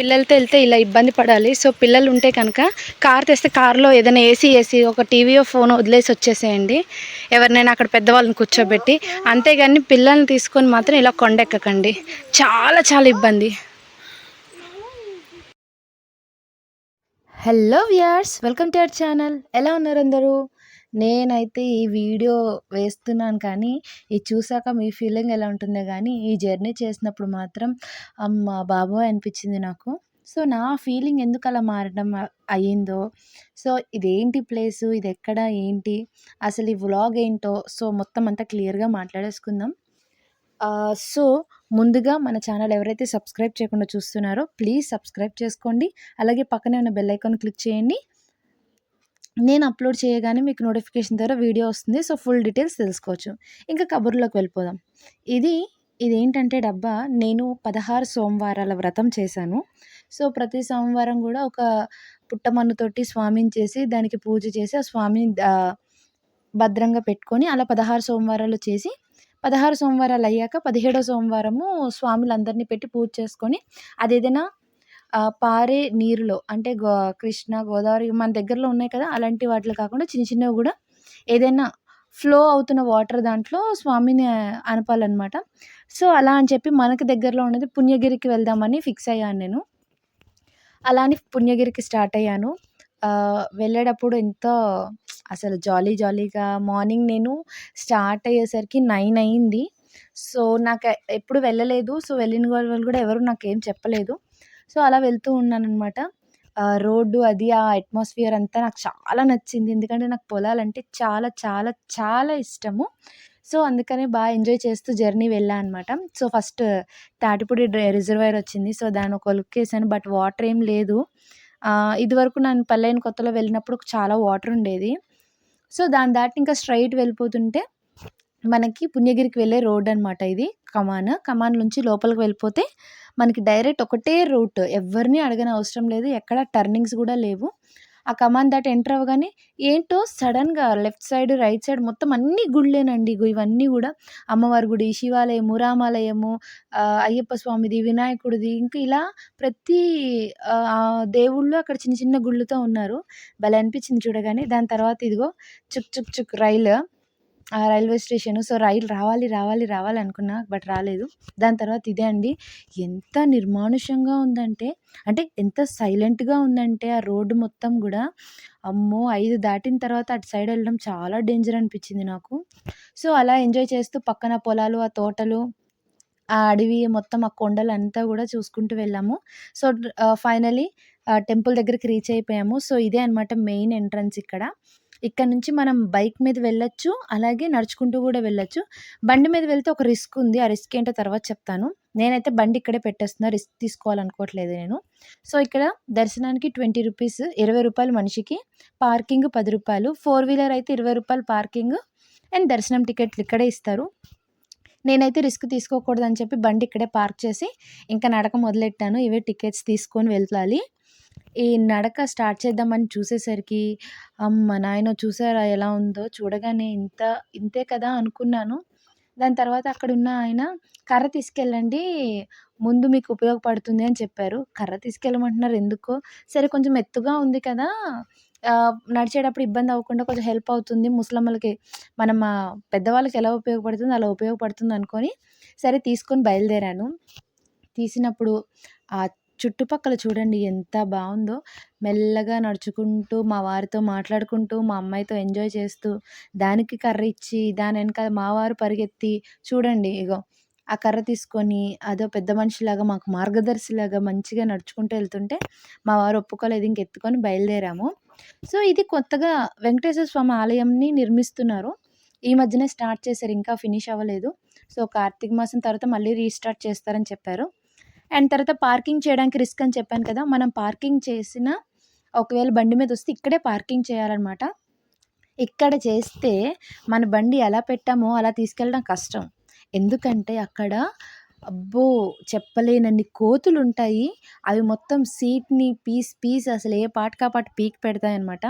పిల్లలతో వెళ్తే ఇలా ఇబ్బంది పడాలి. సో పిల్లలు ఉంటే కనుక కార్ తెస్తే కార్లో ఏదైనా ఏసీ వేసి ఒక టీవీయో ఫోన్ వదిలేసి వచ్చేసేయండి. ఎవరినైనా అక్కడ పెద్దవాళ్ళని కూర్చోబెట్టి. అంతేగాని పిల్లల్ని తీసుకొని మాత్రం ఇలా కొండెక్కకండి. చాలా చాలా ఇబ్బంది. Hello viewers welcome to our channel ఎలా ఉన్నారు అందరూ? నేనైతే ఈ వీడియో వేస్తున్నాను కానీ ఇది చూసాక మీ ఫీలింగ్ ఎలా ఉంటుందో కానీ ఈ జర్నీ చేసినప్పుడు మాత్రం అమ్మ బాబోయ్ అనిపించింది నాకు. సో నా ఫీలింగ్ ఎందుకు అలా మారడం అయ్యిందో సో ఇదేంటి ప్లేసు ఇది ఎక్కడ ఏంటి అసలు ఈ వ్లాగ్ ఏంటో సో మొత్తం అంతా క్లియర్గా మాట్లాడేసుకుందాం. సో ముందుగా మన ఛానల్ ఎవరైతే సబ్స్క్రైబ్ చేయకుండా చూస్తున్నారో ప్లీజ్ సబ్స్క్రైబ్ చేసుకోండి. అలాగే పక్కనే ఉన్న బెల్ ఐకాన్ క్లిక్ చేయండి. నేను అప్లోడ్ చేయగానే మీకు నోటిఫికేషన్ ద్వారా వీడియో వస్తుంది. సో ఫుల్ డీటెయిల్స్ తెలుసుకోవచ్చు. ఇంకా కబుర్లోకి వెళ్ళిపోదాం. ఇది ఇదేంటంటే డబ్బా నేను పదహారు సోమవారాల వ్రతం చేశాను. సో ప్రతి సోమవారం కూడా ఒక పుట్టమన్నుతోటి స్వామిని చేసి దానికి పూజ చేసి ఆ స్వామిని భద్రంగా పెట్టుకొని అలా పదహారు సోమవారాలు చేసి పదహారు సోమవారాలు అయ్యాక పదిహేడో సోమవారము స్వాములందరినీ పెట్టి పూజ చేసుకొని అది పారే నీరులో అంటే గో కృష్ణ గోదావరి మన దగ్గరలో ఉన్నాయి కదా అలాంటి వాటిలో కాకుండా చిన్న చిన్నవి కూడా ఏదైనా ఫ్లో అవుతున్న వాటర్ దాంట్లో స్వామిని అనపాలన్నమాట. సో అలా అని చెప్పి మనకి దగ్గరలో ఉన్నది పుణ్యగిరికి వెళ్దామని ఫిక్స్ అయ్యాను నేను. అలా అని పుణ్యగిరికి స్టార్ట్ అయ్యాను. వెళ్ళేటప్పుడు ఎంతో అసలు జాలీ జాలీగా మార్నింగ్ నేను స్టార్ట్ అయ్యేసరికి నైన్ అయింది సో నాకు ఎప్పుడు వెళ్ళలేదు. సో వెళ్ళిన వాళ్ళు కూడా ఎవరు నాకేం చెప్పలేదు. సో అలా వెళ్తూ ఉన్నాను అనమాట రోడ్డు అది ఆ అట్మాస్ఫియర్ అంతా నాకు చాలా నచ్చింది. ఎందుకంటే నాకు పొలాలంటే చాలా చాలా చాలా ఇష్టము. సో అందుకనే బాగా ఎంజాయ్ చేస్తూ జర్నీ వెళ్ళా అనమాట సో ఫస్ట్ తాటిపూడి రిజర్వాయర్ వచ్చింది. సో దాని ఒక లుక్ వేసాను బట్ వాటర్ ఏం లేదు. ఇదివరకు నేను పల్లెని కొత్తలో వెళ్ళినప్పుడు చాలా వాటర్ ఉండేది. సో దాని దాటి ఇంకా స్ట్రైట్ వెళ్ళిపోతుంటే మనకి పుణ్యగిరికి వెళ్ళే రోడ్ అనమాట ఇది కమాన్. కమాన్ నుంచి లోపలికి వెళ్ళిపోతే మనకి డైరెక్ట్ ఒకటే రూట్. ఎవరిని అడగని అవసరం లేదు. ఎక్కడ టర్నింగ్స్ కూడా లేవు. ఆ కమాన్ దాటి ఎంటర్ అవ్వగానే ఏంటో సడన్గా లెఫ్ట్ సైడ్ రైట్ సైడ్ మొత్తం అన్ని గుళ్ళేనండి. ఇవన్నీ కూడా అమ్మవారి గుడి శివాలయము రామాలయము అయ్యప్ప స్వామిది వినాయకుడిది ఇంకా ఇలా ప్రతి ఆ, దేవుళ్ళు అక్కడ చిన్న చిన్న గుళ్ళతో ఉన్నారు. భలే అనిపించింది చూడగానే. దాని తర్వాత ఇదిగో చుక్ చుక్ చుక్ రైలు. Railway station. సో రైలు రావాలి రావాలి రావాలి అనుకున్నా బట్ రాలేదు. దాని తర్వాత ఇదే అండి. ఎంత నిర్మానుష్యంగా ఉందంటే అంటే ఎంత సైలెంట్గా ఉందంటే ఆ రోడ్డు మొత్తం కూడా అమ్మో ఐదు దాటిన తర్వాత అటు సైడ్ వెళ్ళడం చాలా డేంజర్ అనిపించింది నాకు. సో అలా ఎంజాయ్ చేస్తూ పక్కన పొలాలు ఆ తోటలు ఆ అడవి మొత్తం ఆ కొండలు అంతా కూడా చూసుకుంటూ వెళ్ళాము. సో ఫైనలీ టెంపుల్ దగ్గరికి రీచ్ అయిపోయాము. సో ఇదే అనమాట మెయిన్ ఎంట్రన్స్ ఇక్కడ. ఇక్కడ నుంచి మనం బైక్ మీద వెళ్ళొచ్చు అలాగే నడుచుకుంటూ కూడా వెళ్ళొచ్చు. బండి మీద వెళ్తే ఒక రిస్క్ ఉంది. ఆ రిస్క్ ఏంటో తర్వాత చెప్తాను. నేనైతే బండి ఇక్కడే పెట్టేస్తున్నా. రిస్క్ తీసుకోవాలనుకోవట్లేదు నేను. సో ఇక్కడ దర్శనానికి ట్వంటీ రూపీస్ ఇరవై రూపాయలు మనిషికి. పార్కింగ్ పది రూపాయలు. ఫోర్ వీలర్ అయితే ఇరవై రూపాయలు పార్కింగ్. అండ్ దర్శనం టికెట్లు ఇక్కడే ఇస్తారు. నేనైతే రిస్క్ తీసుకోకూడదని చెప్పి బండి ఇక్కడే పార్క్ చేసి ఇంకా నడక మొదలెట్టాను. ఇవే టికెట్స్ తీసుకొని వెళ్ళాలి ఈ నడక స్టార్ట్ చేద్దామని చూసేసరికి అమ్మ నాయన చూసారా ఎలా ఉందో చూడగానే ఇంత ఇంతే కదా అనుకున్నాను. దాని తర్వాత అక్కడ ఉన్న ఆయన కర్ర తీసుకెళ్ళండి ముందు మీకు ఉపయోగపడుతుంది అని చెప్పారు. కర్ర తీసుకెళ్ళమంటున్నారు ఎందుకో? సరే కొంచెం ఎత్తుగా ఉంది కదా నడిచేటప్పుడు ఇబ్బంది అవ్వకుండా కొంచెం హెల్ప్ అవుతుంది. ముసలమ్మలకి మనం పెద్దవాళ్ళకి ఎలా ఉపయోగపడుతుంది అలా ఉపయోగపడుతుంది అనుకొని సరే తీసుకొని బయలుదేరాను. తీసినప్పుడు ఆ చుట్టుపక్కల చూడండి ఎంత బాగుందో. మెల్లగా నడుచుకుంటూ మా వారితో మాట్లాడుకుంటూ మా అమ్మాయితో ఎంజాయ్ చేస్తూ దానికి కర్ర ఇచ్చి దాని వెనకాల మా వారు పరిగెత్తి చూడండి ఇగో ఆ కర్ర తీసుకొని అదో పెద్ద మనిషిలాగా మాకు మార్గదర్శిలాగా మంచిగా నడుచుకుంటూ వెళ్తుంటే మా వారు ఒప్పుకోలేదు ఇంక ఎత్తుకొని బయలుదేరాము. సో ఇది కొత్తగా వెంకటేశ్వర స్వామి ఆలయంని నిర్మిస్తున్నారు. ఈ మధ్యనే స్టార్ట్ చేశారు ఇంకా ఫినిష్ అవ్వలేదు. సో కార్తీక మాసం తర్వాత మళ్ళీ రీస్టార్ట్ చేస్తారని చెప్పారు. అండ్ తర్వాత పార్కింగ్ చేయడానికి రిస్క్ అని చెప్పాను కదా మనం పార్కింగ్ చేసిన ఒకవేళ బండి మీద వస్తే ఇక్కడే పార్కింగ్ చేయాలన్నమాట. ఇక్కడ చేస్తే మన బండి ఎలా పెట్టామో అలా తీసుకెళ్ళడం కష్టం. ఎందుకంటే అక్కడ అబ్బో చెప్పలేనన్ని కోతులు ఉంటాయి అవి మొత్తం సీట్ని పీస్ పీస్ అసలు ఏ పాటకి ఆ పీక్ పెడతాయి అనమాట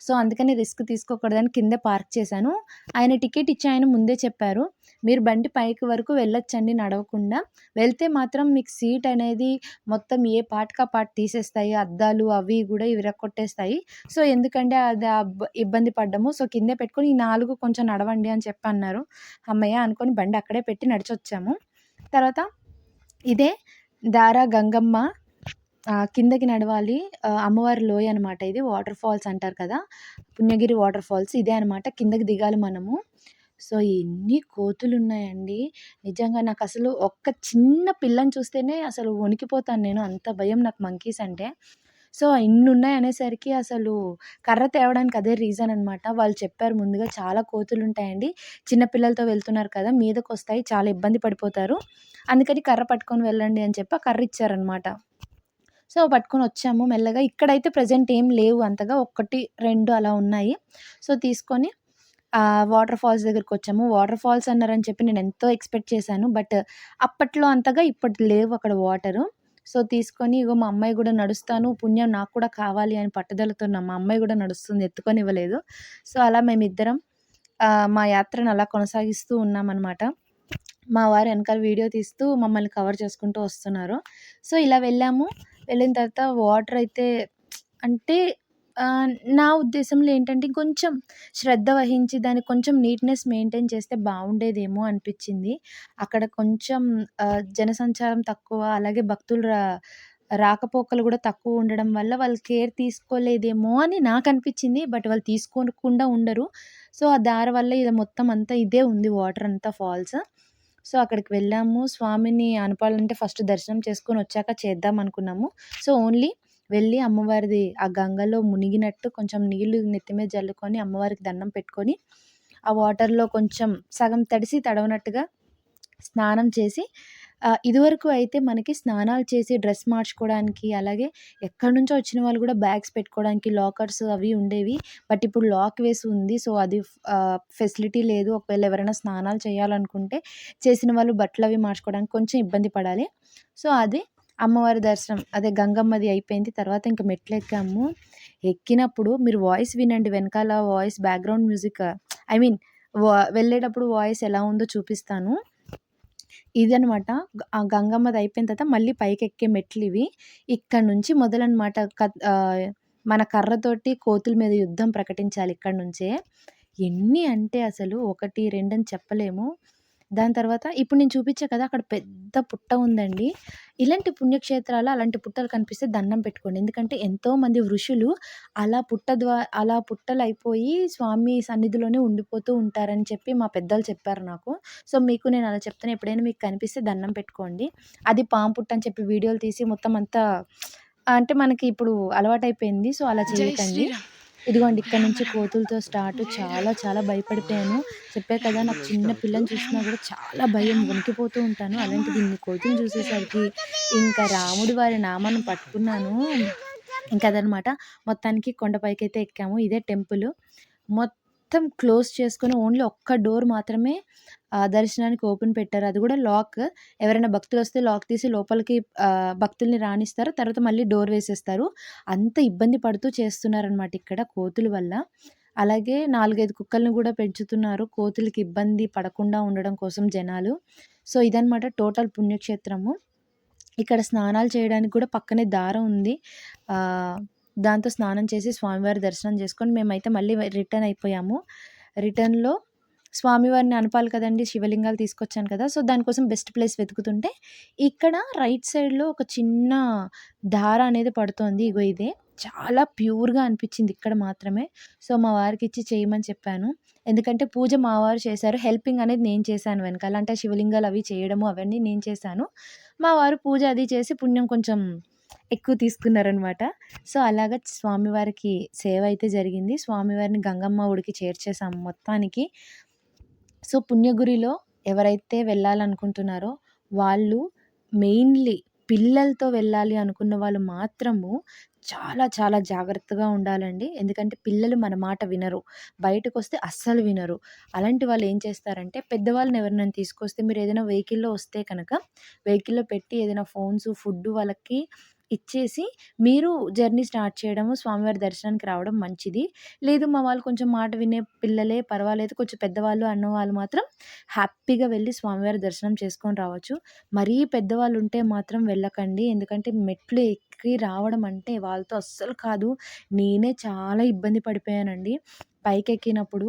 సో అందుకని రిస్క్ తీసుకోకూడదని కింద పార్క్ చేశాను. ఆయన టికెట్ ఇచ్చి ఆయన ముందే చెప్పారు. మీరు బండి పైకి వరకు వెళ్ళొచ్చండి నడవకుండా. వెళ్తే మాత్రం మీకు సీట్ అనేది మొత్తం ఏ పార్ట్‌కి ఆ పార్ట్ తీసేస్తాయి. అద్దాలు అవి కూడా విరగ్గొట్టేస్తాయి. సో, ఎందుకంటే అది ఇబ్బంది పడ్డము. సో, కిందే పెట్టుకొని ఈ నాలుగు కొంచెం నడవండి అని చెప్పి అన్నారు. అమ్మయ్య అనుకొని బండి అక్కడే పెట్టి నడిచొచ్చాము. తర్వాత ఇదే దారా గంగమ్మ కిందకి నడవాలి. అమ్మవారి లోయ అనమాట ఇది. వాటర్ ఫాల్స్ అంటారు కదా! పుణ్యగిరి వాటర్ ఫాల్స్ ఇదే అనమాట. కిందకి దిగాలి మనము. సో, ఎన్ని కోతులున్నాయండి. నిజంగా నాకు అసలు ఒక్క చిన్న పిల్లని చూస్తేనే అసలు వణికిపోతాను నేను. అంత భయం నాకు మంకీస్ అంటే. సో, ఇన్నున్నాయి అనేసరికి అసలు కర్ర తేవడానికి అదే రీజన్ అనమాట. వాళ్ళు చెప్పారు ముందుగా చాలా కోతులుంటాయండి. చిన్న పిల్లలతో వెళ్తున్నారు కదా! మీదకొస్తాయి. చాలా ఇబ్బంది పడిపోతారు. అందుకని కర్ర పట్టుకొని వెళ్ళండి అని చెప్పి కర్ర ఇచ్చారనమాట. సో, పట్టుకొని వచ్చాము మెల్లగా. ఇక్కడైతే ప్రెజెంట్ ఏం లేవు అంతగా. 1, 2 అలా ఉన్నాయి. సో, తీసుకొని వాటర్ ఫాల్స్ దగ్గరికి వచ్చాము వాటర్ ఫాల్స్ అన్నారని చెప్పి నేను ఎంతో ఎక్స్‌పెక్ట్ చేశాను. బట్ అప్పట్లో అంతగా ఇప్పుడు లేవు అక్కడ వాటరు. సో, తీసుకొని ఇగో మా అమ్మాయి కూడా నడుస్తాను, పుణ్యం నాకు కూడా కావాలి అని పట్టుదలతో ఉన్న మా అమ్మాయి కూడా నడుస్తుంది. ఎత్తుకొని ఇవ్వలేదు సో, అలా మేమిద్దరం మా యాత్రను అలా కొనసాగిస్తూ ఉన్నామన్నమాట మా వారు వెనకాల వీడియో తీస్తూ మమ్మల్ని కవర్ చేసుకుంటూ వస్తున్నారు. సో, ఇలా వెళ్ళాము. వెళ్ళిన తర్వాత వాటర్ అయితే అంటే నా ఉద్దేశంలో ఏంటంటే కొంచెం శ్రద్ధ వహించి దానికి కొంచెం నీట్‌నెస్ మెయింటైన్ చేస్తే బాగుండేదేమో అనిపించింది అక్కడ కొంచెం జనసంచారం తక్కువ అలాగే భక్తులు రా రాకపోకలు కూడా తక్కువ ఉండడం వల్ల వాళ్ళు కేర్ తీసుకోలేదేమో అని నాకు అనిపించింది బట్ వాళ్ళు తీసుకోకుండా ఉండరు. సో, ఆ దారి వల్ల ఇది మొత్తం అంతా ఇదే ఉంది వాటర్ అంతా ఫాల్స్. సో, అక్కడికి వెళ్ళాము. స్వామిని అనపాలంటే ఫస్ట్ దర్శనం చేసుకొని వచ్చాక చేద్దాం అనుకున్నాము. సో, ఓన్లీ వెళ్ళి అమ్మవారిది ఆ గంగలో మునిగినట్టు కొంచెం నీళ్ళు నెత్తి మీద జల్లుకొని అమ్మవారికి దండం పెట్టుకొని, ఆ వాటర్‌లో కొంచెం సగం తడిసి తడవనట్టుగా స్నానం చేసి ఇదివరకు అయితే మనకి స్నానాలు చేసి డ్రెస్ మార్చుకోవడానికి అలాగే ఎక్కడి నుంచో వచ్చిన వాళ్ళు కూడా బ్యాగ్స్ పెట్టుకోవడానికి లాకర్స్ అవి ఉండేవి. బట్ ఇప్పుడు లాక్ వేసి ఉంది. సో, అది ఫెసిలిటీ లేదు. ఒకవేళ ఎవరైనా స్నానాలు చేయాలనుకుంటే చేసిన వాళ్ళు బట్టలు అవి మార్చుకోవడానికి కొంచెం ఇబ్బంది పడాలి. సో, అది అమ్మవారి దర్శనం అదే గంగమ్మది అయిపోయింది. తర్వాత ఇంక మెట్లెక్కాము. ఎక్కినప్పుడు మీరు వాయిస్ వినండి. వెనకాల voice background music I mean వా వెళ్ళేటప్పుడు వాయిస్ ఎలా ఉందో చూపిస్తాను. ఇదనమాట. ఆ గంగమ్మది అయిపోయిన తర్వాత మళ్ళీ పైకెక్కే ఇవి ఇక్కడ నుంచి మొదలనమాట. క మన కర్రతోటి కోతుల మీద యుద్ధం ప్రకటించాలి ఇక్కడి నుంచే. ఎన్ని అంటే అసలు 1, 2 అని చెప్పలేము. దాని తర్వాత ఇప్పుడు నేను చూపిచ్చా కదా! అక్కడ పెద్ద పుట్ట ఉందండి. ఇలాంటి పుణ్యక్షేత్రాలు అలాంటి పుట్టలు కనిపిస్తే దండం పెట్టుకోండి. ఎందుకంటే ఎంతోమంది ఋషులు అలా పుట్ట ద్వా అలా పుట్టలయిపోయి స్వామి సన్నిధిలోనే ఉండిపోతూ ఉంటారని చెప్పి మా పెద్దలు చెప్పారు నాకు. సో, మీకు నేను అలా చెప్తాను. ఎప్పుడైనా మీకు కనిపిస్తే దండం పెట్టుకోండి. అది పాము పుట్ట అని చెప్పి వీడియోలు తీసి మొత్తం అంతా అంటే మనకి ఇప్పుడు అలవాటయిపోయింది. సో, అలా చేయకండి. ఇదిగోండి ఇక్కడ నుంచి కోతులతో స్టార్ట్. చాలా చాలా భయపడిపోయాను. చెప్పే కదా! నాకు చిన్న పిల్లని చూసినా కూడా చాలా భయం. వణికిపోతూ ఉంటాను. అలాంటిది ఇన్ని కోతులు చూసేసరికి ఇంకా రాముడి వారి నామాన్ని పట్టుకున్నాను. ఇంకా అదనమాట. మొత్తానికి కొండపైకైతే ఎక్కాము. ఇదే టెంపులు. మొత్తం మొత్తం క్లోజ్ చేసుకొని ఓన్లీ ఒక్క డోర్ మాత్రమే దర్శనానికి ఓపెన్ పెట్టారు. అది కూడా లాక్. ఎవరైనా భక్తులు వస్తే లాక్ తీసి లోపలికి భక్తుల్ని రాణిస్తారు తర్వాత మళ్ళీ డోర్ వేసేస్తారు. అంత ఇబ్బంది పడుతూ చేస్తున్నారనమాట ఇక్కడ కోతుల వల్ల. అలాగే 4, 5 కుక్కల్ని కూడా పెంచుతున్నారు. కోతులకి ఇబ్బంది పడకుండా ఉండడం కోసం జనాలు. సో, ఇదనమాట టోటల్ పుణ్యక్షేత్రము. ఇక్కడ స్నానాలు చేయడానికి కూడా పక్కనే దారం ఉంది. దాంతో స్నానం చేసి స్వామివారి దర్శనం చేసుకొని మేమైతే మళ్ళీ రిటర్న్ అయిపోయాము. రిటర్న్‌లో స్వామివారిని అనపాలి కదండీ! శివలింగాలు తీసుకొచ్చాను కదా! సో, దానికోసం బెస్ట్ ప్లేస్ వెతుకుతుంటే ఇక్కడ రైట్ సైడ్‌లో ఒక చిన్న ధార అనేది పడుతోంది. ఇగో ఇదే. చాలా ప్యూర్‌గా అనిపించింది ఇక్కడ మాత్రమే. సో, మా వారికి ఇచ్చి చేయమని చెప్పాను. ఎందుకంటే పూజ మా వారు చేశారు. హెల్పింగ్ అనేది నేను చేశాను వెనకాల. అంటే శివలింగాలు అవి చేయడము అవన్నీ నేను చేశాను. మా వారు పూజ అది చేసి పుణ్యం కొంచెం ఎక్కువ తీసుకున్నారనమాట. సో, అలాగా స్వామివారికి సేవ అయితే జరిగింది. స్వామివారిని గంగమ్మ ఒడికి చేర్చేసాము మొత్తానికి. సో, పుణ్యగురిలో ఎవరైతే వెళ్ళాలనుకుంటున్నారో వాళ్ళు మెయిన్‌లీ పిల్లలతో వెళ్ళాలి అనుకున్న వాళ్ళు మాత్రము చాలా చాలా జాగ్రత్తగా ఉండాలండి. ఎందుకంటే పిల్లలు మన మాట వినరు. బయటకొస్తే అస్సలు వినరు. అలాంటి వాళ్ళు ఏం చేస్తారంటే పెద్దవాళ్ళని ఎవరినైనా తీసుకొస్తే మీరు ఏదైనా వెహికల్‌లో వస్తే కనుక వెహికల్‌లో పెట్టి ఏదైనా ఫోన్స్, ఫుడ్ వాళ్ళకి ఇచ్చేసి మీరు జర్నీ స్టార్ట్ చేయడము స్వామివారి దర్శనానికి రావడం మంచిది. లేదు మా వాళ్ళు కొంచెం మాట వినే పిల్లలే పర్వాలేదు కొంచెం పెద్దవాళ్ళు అన్న వాళ్ళు మాత్రం హ్యాపీగా వెళ్ళి స్వామివారి దర్శనం చేసుకొని రావచ్చు. మరీ పెద్దవాళ్ళు ఉంటే మాత్రం వెళ్ళకండి. ఎందుకంటే మెట్లు ఎక్కి రావడం అంటే వాళ్ళతో అస్సలు కాదు. నేనే చాలా ఇబ్బంది పడిపోయానండి. పైకెక్కినప్పుడు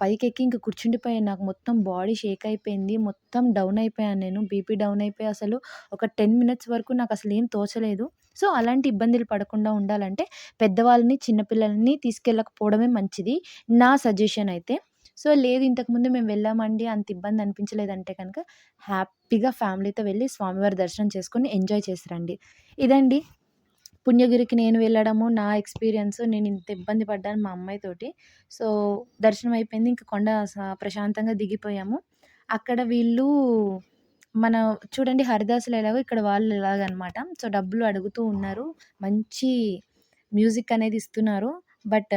పైకెక్కి ఇంక కూర్చుండిపోయాను. నాకు మొత్తం బాడీ షేక్ అయిపోయింది. మొత్తం డౌన్ అయిపోయాను నేను. బీపీ డౌన్ అయిపోయి అసలు ఒక టెన్ మినిట్స్ వరకు నాకు అసలు ఏం తోచలేదు. సో అలాంటి ఇబ్బందులు పడకుండా ఉండాలంటే పెద్దవాళ్ళని చిన్నపిల్లల్ని తీసుకెళ్ళకపోవడమే మంచిది. నా సజెషన్ అయితే. సో లేదు ఇంతకుముందు మేము వెళ్ళామండి అంత ఇబ్బంది అనిపించలేదంటే కనుక హ్యాపీగా ఫ్యామిలీతో వెళ్ళి స్వామివారి దర్శనం చేసుకొని ఎంజాయ్ చేసి రండి ఇదండి పుణ్యగిరికి నేను వెళ్ళడము నా ఎక్స్పీరియన్స్ నేను ఇంత ఇబ్బంది పడ్డాను మా అమ్మాయితోటి సో దర్శనం అయిపోయింది ఇంకా కొండ ప్రశాంతంగా దిగిపోయాము. అక్కడ వీళ్ళు మన చూడండి హరిదాసులు ఎలాగో ఇక్కడ వాళ్ళు ఎలాగనమాట. సో డబ్బులు అడుగుతూ ఉన్నారు మంచి మ్యూజిక్ అనేది ఇస్తున్నారు. బట్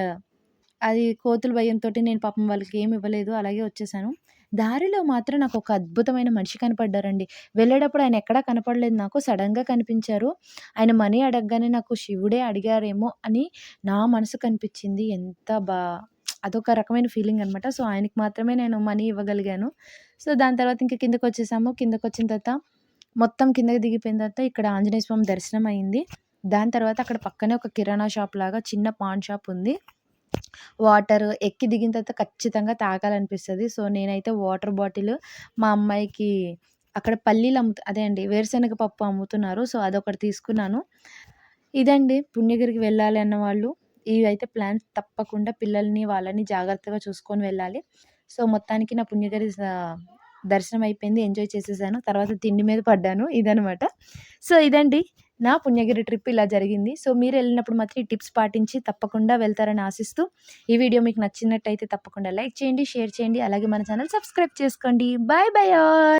అది కోతుల భయంతో నేను పాపం వాళ్ళకి ఏమి ఇవ్వలేదు అలాగే వచ్చేసాను. దారిలో మాత్రం నాకు ఒక అద్భుతమైన మనిషి కనపడ్డారండి. వెళ్ళేటప్పుడు ఆయన ఎక్కడా కనపడలేదు నాకు సడన్గా కనిపించారు. ఆయన మనీ అడగగానే నాకు శివుడే అడిగారేమో అని నా మనసు కనిపించింది. ఎంత బా అదొక రకమైన ఫీలింగ్ అనమాట సో ఆయనకి మాత్రమే నేను మనీ ఇవ్వగలిగాను. సో దాని తర్వాత ఇంకా కిందకు వచ్చేసాము. కిందకు వచ్చిన తర్వాత మొత్తం కిందకి దిగిపోయిన తర్వాత ఇక్కడ ఆంజనేయ స్వామి దర్శనం అయింది. దాని తర్వాత అక్కడ పక్కనే ఒక కిరాణా షాప్ లాగా చిన్న పాన్ షాప్ ఉంది. వాటర్ ఎక్కి దిగిన తర్వాత ఖచ్చితంగా తాగాలనిపిస్తుంది. సో నేనైతే వాటర్ బాటిల్ మా అమ్మాయికి అక్కడ పల్లీలు అమ్ము అదే అండి వేరుశనగ పప్పు అమ్ముతున్నారు. సో అదొకటి తీసుకున్నాను. ఇదండి పుణ్యగిరికి వెళ్ళాలి అన్న వాళ్ళు. ఇవైతే ప్లాన్స్ తప్పకుండా పిల్లల్ని వాళ్ళని జాగ్రత్తగా చూసుకొని వెళ్ళాలి. సో మొత్తానికి నా పుణ్యగిరి దర్శనం అయిపోయింది. ఎంజాయ్ చేసేసాను. తర్వాత తిండి మీద పడ్డాను. ఇదనమాట సో ఇదండి. నా పుణ్యగిరి ట్రిప్ ఇలా జరిగింది. సో మీరు వెళ్ళినప్పుడు మాత్రం ఈ టిప్స్ పాటించి తప్పకుండా వెళ్తారని ఆశిస్తూ ఈ వీడియో మీకు నచ్చినట్టయితే తప్పకుండా లైక్ చేయండి షేర్ చేయండి. అలాగే మన ఛానల్ సబ్స్క్రైబ్ చేసుకోండి. Bye bye